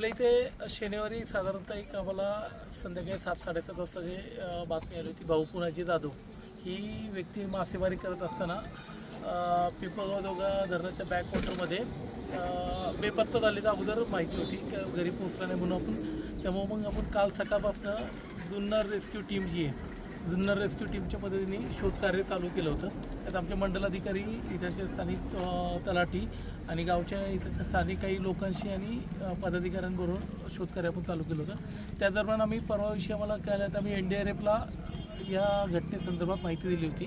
आपल्या इथे शनिवारी साधारणतः एक आम्हाला संध्याकाळी सात साडेसात वाजता जे बातमी आली होती भाऊ पुनाजी जाधव. ही व्यक्ती मासेमारी करत असताना पिंपळगाव दोघा धरणाच्या बॅकवॉटरमध्ये अ, बेपत्ता तर अगोदर माहिती होती की घरी पोहोचला नाही म्हणून आपण त्यामुळे मग आपण काल सकाळपासून जुन्नर रेस्क्यू टीम जी आहे जुन्नर रेस्क्यू टीमच्या मदतीने शोधकार्य चालू केलं होतं. त्यात आमचे मंडलाधिकारी इथे स्थानिक तलाठी आणि गावच्या इथं स्थानिक काही लोकांशी आणि पदाधिकाऱ्यांबरोबर शोधकार्य आपण चालू केलं होतं. त्या दरम्यान आम्ही परवा दिवशी आम्हाला कळलं आम्ही एन डी आर एफला या घटनेसंदर्भात माहिती दिली होती.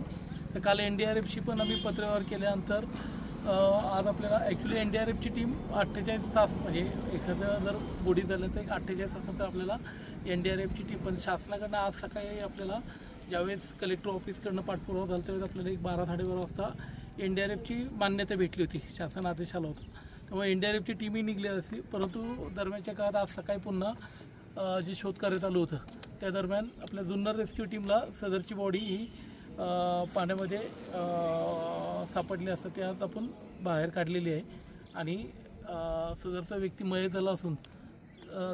तर काल एन डी आर एफशी पण आम्ही पत्रव्यवहार केल्यानंतर आज आपल्याला ॲक्च्युली एन डी आर एफची टीम अठ्ठेचाळीस तास म्हणजे एखादं जर बुडी झालं तर एक अठ्ठेचाळीस तासानंतर आपल्याला एन डी आर एफची टीम पण शासनाकडनं आज सकाळी आपल्याला ज्यावेळेस कलेक्टर ऑफिसकडनं पाठपुरावा झाला त्यावेळेस आपल्याला एक बारा साडेबारा वाजता एन डी आर एफची मान्यता भेटली होती शासन आदेश आला होता. त्यामुळे एन डी आर एफची टीमही निघली असली परंतु दरम्यानच्या काळात आज सकाळी पुन्हा जे जे शोधकार्य चालू होतं त्या दरम्यान आपल्या जुन्नर रेस्क्यू टीमला सदरची बॉडी ही पाण्यामध्ये सापडली असता ते आपण बाहेर काढलेली आहे. आणि सदरचा व्यक्ती मय झाला असून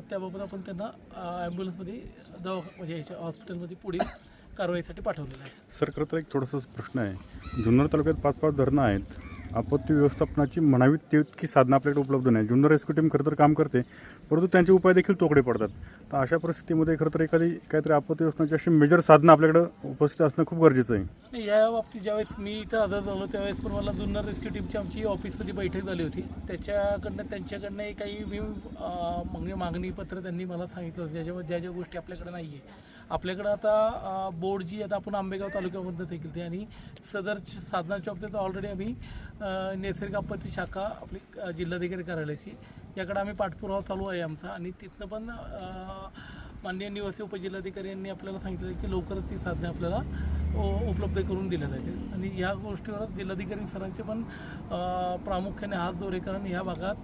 त्याबाबत आपण त्यांना ॲम्ब्युलन्समध्ये दवा म्हणजे याच्या हॉस्पिटलमध्ये पुढील कारवाईसाठी पाठवलेलं आहे. सर खरं तर एक थोडासा प्रश्न आहे. जुन्नर तालुक्यात पाच पाच धरणं आहेत. आपत्ती व्यवस्थापनाची म्हणावी तितकी साधनं आपल्याकडे उपलब्ध नाही. जुन्नर रेस्क्यू टीम खरं तर काम करते परंतु त्यांचे उपाय देखील तोकडे पडतात. तर अशा परिस्थितीमध्ये खरं तर एखादी काहीतरी आपत्ती व्यवस्थापनाची अशी मेजर साधनं आपल्याकडे उपस्थित असणं खूप गरजेचं आहे. नाही या बाबतीत ज्यावेळेस मी इथं हजर झालो त्यावेळेस पण मला जुन्नर रेस्क्यू टीमची आमची ऑफिसमध्ये बैठक झाली होती. त्याच्याकडनं त्यांच्याकडनं काही मी अं, मागणी मागणी पत्र त्यांनी मला सांगितलं होतं. ज्या ज्या गोष्टी आपल्याकडे नाही आहे आपल्याकडं आता बोर्ड जी आता आपण आंबेगाव तालुक्यामधनं ते केली आणि सदर साधनाच्या बाबतीत ऑलरेडी आम्ही नैसर्गिक आपत्ती शाखा आपली जिल्हाधिकारी कार्यालयाची याकडे आम्ही पाठपुरावा चालू आहे आमचा. आणि तिथनं पण माननीय निवासी उपजिल्हाधिकारी यांनी आपल्याला सांगितलं की लवकरच ती साधने आपल्याला उपलब्ध करून दिल्या जातील. आणि ह्या गोष्टीवर जिल्हाधिकारी सरांचे पण प्रामुख्याने हात दोरे कारण ह्या भागात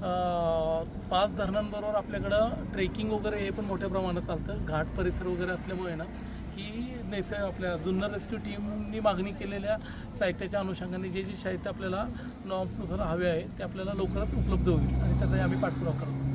पाच धरणांबरोबर आपल्याकडं ट्रेकिंग वगैरे हे पण मोठ्या प्रमाणात चालतं. घाट परिसर वगैरे असल्यामुळे ना की नैस आपल्या जुन्नर रेस्क्यू टीमनी मागणी केलेल्या साहित्याच्या अनुषंगाने जे जे साहित्य आपल्याला नॉर्म्सनुसार हवे आहे ते आपल्याला लवकरच उपलब्ध होईल आणि त्याचाही आम्ही पाठपुरावा करतो.